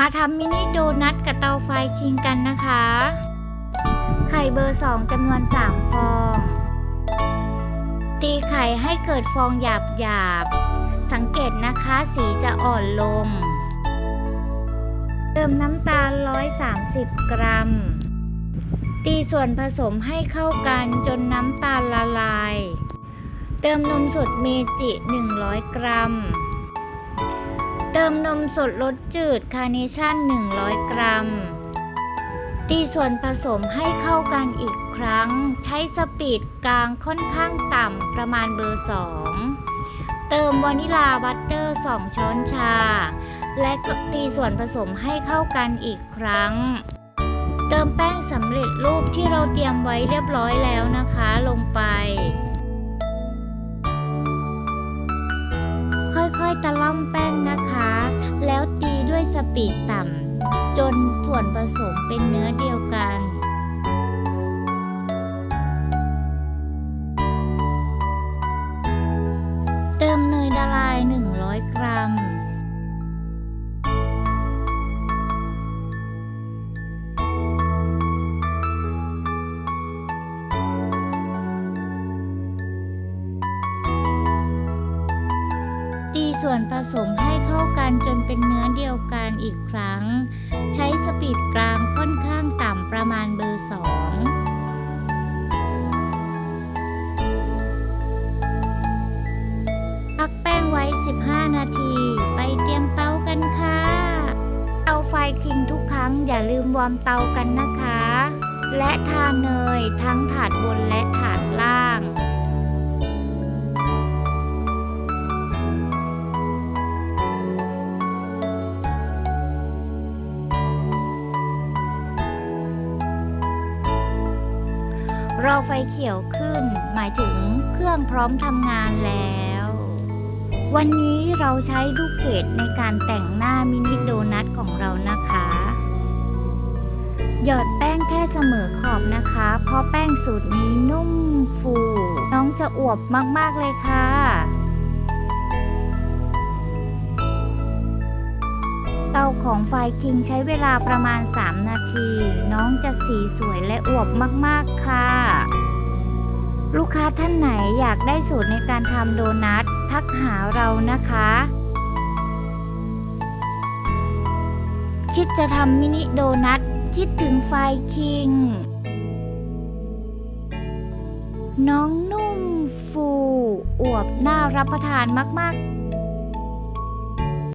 มาทำมินิโดนัทกับเตาไฟคิงกันนะคะ ไข่เบอร์ 2จำนวน 3 ฟอง ตีไข่ให้เกิดฟองหยาบหยาบ สังเกตนะคะสีจะอ่อนลง เติมน้ำตาล 130 กรัม ตีส่วนผสมให้เข้ากันจนน้ำตาลละลาย เติมนมสดเมจิ 100 กรัม เติมนมสดรสจืดคาร์เนชั่น 100 กรัม ตีส่วนผสมให้เข้ากันอีกครั้ง ใช้สปีดกลางค่อนข้างต่ำประมาณเบอร์ 2 เติมวานิลาบัตเตอร์ 2 ช้อนชา และก็ตีส่วนผสมให้เข้ากันอีกครั้ง เติมแป้งสำเร็จรูปที่เราเตรียมไว้เรียบร้อยแล้วนะคะลงไปค่อยๆ ตะล่อมแป้งนะคะ ด้วยสปีดต่ำจนส่วนผสมเป็นเนื้อเดียวกัน ส่วนผสมให้เข้ากันจนเป็นเนื้อเดียวกันอีกครั้ง ใช้สปีดกลางค่อนข้างต่ำประมาณเบอร์2พักแป้งไว้ 15 นาที ไปเตรียมเตากันค่ะ เตาไฟคิงทุกครั้งอย่าลืมวอร์มเตากันนะคะ และทาเนยทั้งถาดบนและถาดล่าง รอไฟเขียวขึ้น หมายถึงเครื่องพร้อมทำงานแล้ว วันนี้เราใช้ลูกเกดในการแต่งหน้ามินิโดนัทของเรานะคะ หยอดแป้งแค่เสมอขอบนะคะ เพราะแป้งสูตรนี้นุ่มฟู น้องจะอวบมากๆเลยค่ะ เตาของไฟคิงใช้เวลาประมาณ 3 นาที น้องจะสีสวยและอวบมากๆค่ะ ลูกค้าท่านไหนอยากได้สูตรในการทำโดนัททักหาเรานะคะ คิดจะทำมินิโดนัทคิดถึงไฟคิง น้องนุ่มฟู อวบน่ารับประทานมาก ๆ